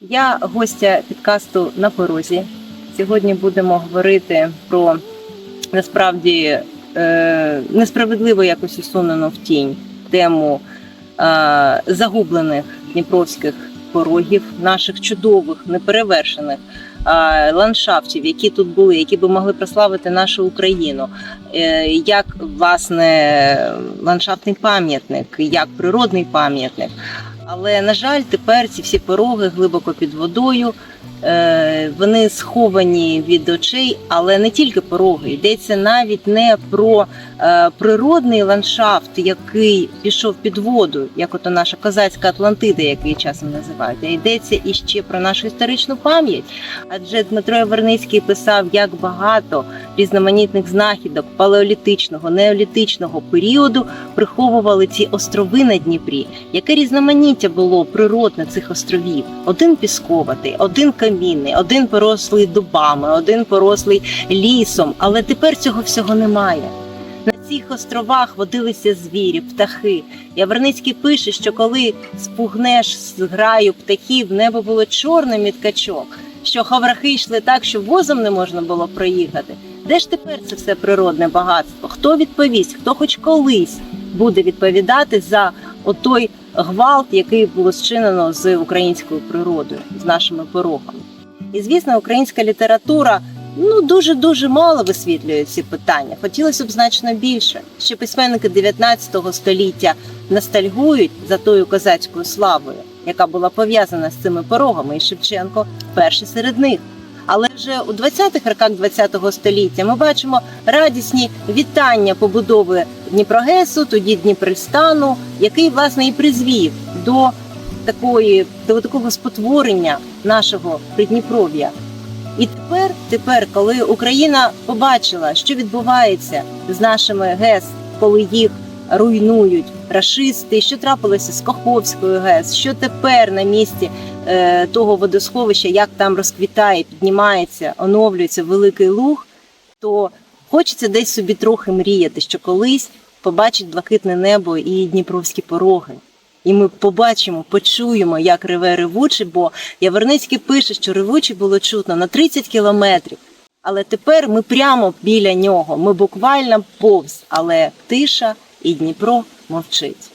Я гостя підкасту на порозі. Сьогодні будемо говорити про насправді е, несправедливо якось усунену в тінь тему е, загублених дніпровських порогів, наших чудових, неперевершених е, ландшафтів, які тут були, які би могли прославити нашу Україну, е, як власне ландшафтний пам'ятник, як природний пам'ятник. Але на жаль, тепер ці всі пороги глибоко під водою. е, Вони сховані від очей, але не тільки пороги. Йдеться навіть не про природний ландшафт, який пішов під воду, як ото наша козацька Атлантида, як її часом називають. А йдеться іще про нашу історичну пам'ять. Адже Дмитро Яворницький писав, як багато різноманітних знахідок палеолітичного, неолітичного періоду приховували ці острови на Дніпрі. Яке різноманіття було природне цих островів? Один пісковатий, один камінний, один порослий дубами, один порослий лісом. Але тепер цього всього немає. На цих островах водилися звірі, птахи. Яворницький пише, що коли спугнеш з граю птахів, небо було чорним від качок, що хаврахи йшли так, що возом не можна було проїхати. Де ж тепер це все природне багатство? Хто відповість? Хто хоч колись буде відповідати за отой гвалт, який було зчинено з українською природою, з нашими порогами? І звісно, українська література ну дуже дуже мало висвітлює ці питання. Хотілося б значно більше. Ще письменники 19 століття ностальгують за тою козацькою славою, яка була пов'язана з цими порогами, і Шевченко перший серед них. Але вже у 20-х роках 20-го століття ми бачимо радісні вітання побудови Дніпрогесу, тоді Дніпрельстану, який власне і призвів до такої до такого спотворення нашого Придніпров'я. І тепер, тепер, коли Україна побачила, що відбувається з нашими ГЕС, коли їх руйнують рашисти, що трапилося з Каховською ГЕС, що тепер на місці е, того водосховища, як там розквітає, піднімається, оновлюється великий луг, то хочеться десь собі трохи мріяти, що колись побачить блакитне небо і дніпровські пороги. І ми побачимо, почуємо, як реве ревучий, бо Яворницький пише, що ревучий було чутно на 30 кілометрів. Але тепер ми прямо біля нього. Ми буквально повз, але тиша і Дніпро мовчить.